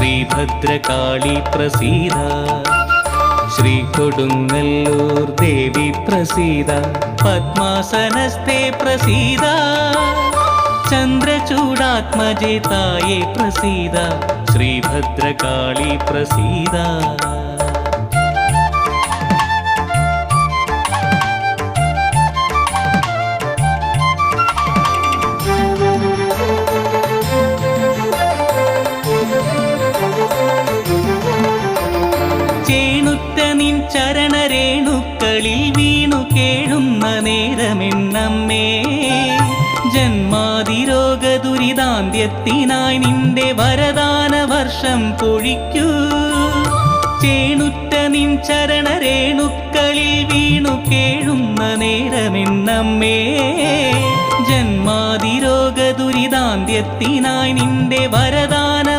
ശ്രീഭദ്രകാളി പ്രസീത. ശ്രീ കൊടുങ്ങല്ലൂർ ദേവി പ്രസീത. പത്മാസനസ്തേ പ്രസീത. ചന്ദ്രചൂടാത്മജേതായേ പ്രസീത. ശ്രീഭദ്രകാളി പ്രസീത. ചരണരേണുക്കളിൽ വീണു കേഴുന്ന നേരമെന്നമ്മേ ജന്മാതിരോഗ ദുരിതാന്ത്യത്തിനായി നിന്റെ വരദാന വർഷം പൊഴിക്കൂ. ചേണുറ്റ നിൻ ചരണരേണുക്കളിൽ വീണു കേഴുന്ന നേരമെന്നമ്മേ ജന്മാതിരോഗ ദുരിതാന്ത്യത്തിനായി നിന്റെ വരദാന